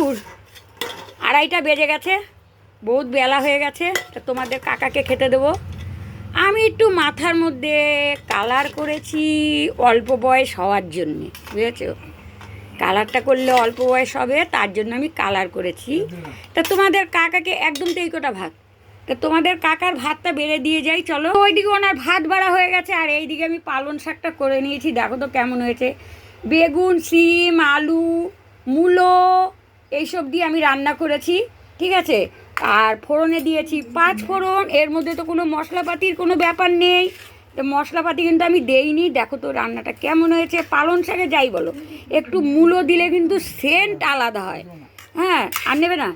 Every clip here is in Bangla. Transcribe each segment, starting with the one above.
দুপুর আড়াইটা বেজে গেছে, বহুত বেলা হয়ে গেছে, তা তোমাদের কাকাকে খেতে দেবো। আমি একটু মাথার মধ্যে কালার করেছি অল্প বয়স হওয়ার জন্যে, বুঝেছ? কালারটা করলে অল্প বয়স হবে, তার জন্য আমি কালার করেছি। তা তোমাদের কাকাকে একদম তো এই কটা ভাত। তা তোমাদের কাকার ভাতটা বেড়ে দিয়ে যাই, চলো। ওইদিকে ওনার ভাত বাড়া হয়ে গেছে, আর এইদিকে আমি পালন শাকটা করে নিয়েছি, দেখো তো কেমন হয়েছে। বেগুন সিম আলু, মূলো এইসব দিয়ে আমি রান্না করেছি, ঠিক আছে? আর ফোড়নে দিয়েছি পাঁচ ফোড়ন, এর মধ্যে তো কোনো মশলাপাতির কোনো ব্যাপার নেই। তো মশলাপাতি কিন্তু আমি দেইনি, দেখো তো রান্নাটা কেমন হয়েছে পালন শাকে যাই বলো, একটু মূলো দিলে কিন্তু সেন্ট আলাদা হয়। হ্যাঁ আর নেবে না?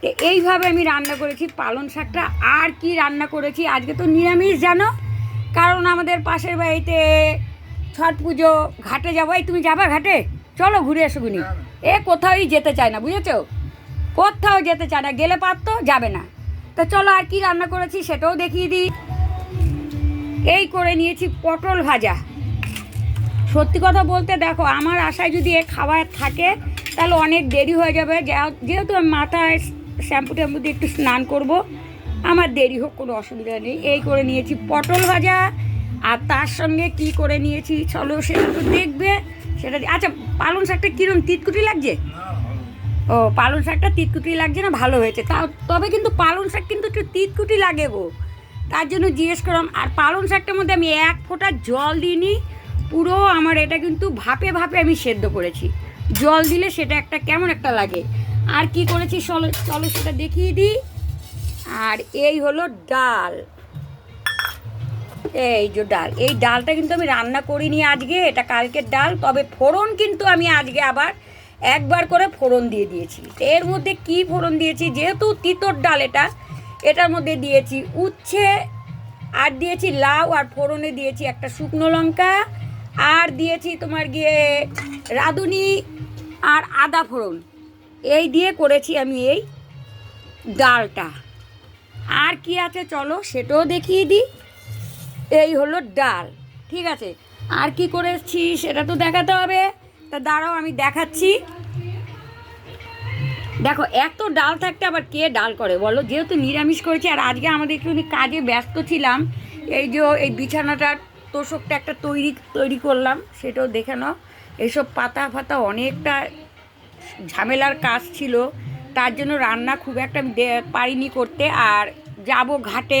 তো এইভাবে আমি রান্না করেছি পালন শাকটা। আর কি রান্না করেছি? আজকে তো নিরামিষ, জানো? কারণ আমাদের পাশের বাড়িতে ছট পুজো, ঘাটে যাব। এই তুমি যাবা ঘাটে? চলো ঘুরে এসো গুনি। এ কোথাওই যেতে চায় না, বুঝেছ? কোথাও যেতে চায় না, গেলে পারতো যাবে না। তা চলো আর কি রান্না করেছি সেটাও দেখিয়ে দিই। এই করে নিয়েছি পটল ভাজা। সত্যি কথা বলতে দেখো, আমার আশায় যদি এ খাবার থাকে, তাহলে অনেক দেরি হয়ে যাবে। যেহেতু আমি মাথায় শ্যাম্পু ট্যাম্পু দিয়ে একটু স্নান করব, আমার দেরি হোক, কোনো অসুবিধা নেই। এই করে নিয়েছি পটল ভাজা, আর তার সঙ্গে কি করে নিয়েছি, চলো সেটা তো দেখবে। সেটা আচ্ছা পালং শাকটা কীরকম তিতকুটি লাগছে? ও, পালং শাকটা তিতকুটি লাগছে না? ভালো হয়েছে। তা, তবে কিন্তু পালং শাক কিন্তু একটু তিতকুটি লাগে গো। তার জন্য জিজ্ঞেস করলাম, আর পালং শাকটার মধ্যে আমি এক ফোঁটা জল দিইনি। পুরো আমার এটা কিন্তু ভাপে ভাপে আমি সেদ্ধ করেছি। জল দিলে সেটা একটা কেমন একটা লাগে। আর কি করেছি? চলো চলো সেটা দেখিয়ে দিই। আর এই হলো ডাল। এই যে ডাল, এই ডালটা কিন্তু আমি রান্না করিনি আজকে, এটা কালকের ডাল, তবে ফোড়ন কিন্তু আমি আজকে আবার একবার করে ফোড়ন দিয়ে দিয়েছি। এর মধ্যে কি ফোড়ন দিয়েছি? যেহেতু তিতর ডাল এটা, এটার মধ্যে দিয়েছি উচ্ছে, আর দিয়েছি লাউ, আর ফোড়নে দিয়েছি একটা শুকনো লঙ্কা, আর দিয়েছি তোমার গিয়ে রাঁধুনি, আর আদা ফোড়ন। এই দিয়ে করেছি আমি এই ডালটা। আর কি আছে চলো সেটাও দেখিয়ে দিই। এই হলো ডাল, ঠিক আছে? আর কি করেছি সেটা তো দেখাতে হবে। তা দাঁড়াও, আমি দেখাচ্ছি। দেখো, এত ডাল থাকতে আবার কে ডাল করে বলো? যেহেতু নিরামিষ করেছি, আর আজকে আমাদের একটুখানি কাজে ব্যস্ত ছিলাম, এই যে এই বিছানাটার তোষকটা একটা তৈরি তৈরি করলাম, সেটাও দেখে নাও। এইসব পাতা ফাতা অনেকটা ঝামেলার কাজ ছিল, তার জন্য রান্না খুব একটা আমি পারিনি করতে। আর যাব ঘাটে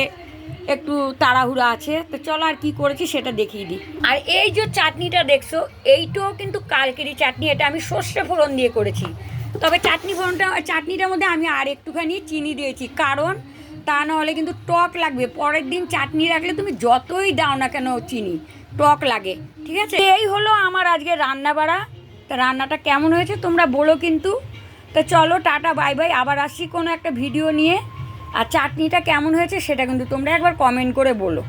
একটু তাড়াহুড়া আছে, তো চলো আর কি করেছি সেটা দেখিয়ে দিই। আর এই যে চাটনিটা দেখছ, এইটাও কিন্তু কালকেরই চাটনি, এটা আমি সর্ষে ফোড়ন দিয়ে করেছি। তবে চাটনি ফোড়নটা, চাটনিটার মধ্যে আমি আর একটুখানি চিনি দিয়েছি, কারণ তা নাহলে কিন্তু টক লাগবে। পরের দিন চাটনি রাখলে তুমি যতই দাও না কেন চিনি, টক লাগে, ঠিক আছে? এই হলো আমার আজকে রান্না বাড়া। তা রান্নাটা কেমন হয়েছে তোমরা বলো কিন্তু। তো চলো টাটা, বাই বাই। আবার আসছি কোনো একটা ভিডিও নিয়ে। আর চাটনিটা কেমন হয়েছে সেটা কিন্তু তোমরা একবার কমেন্ট করে বলো।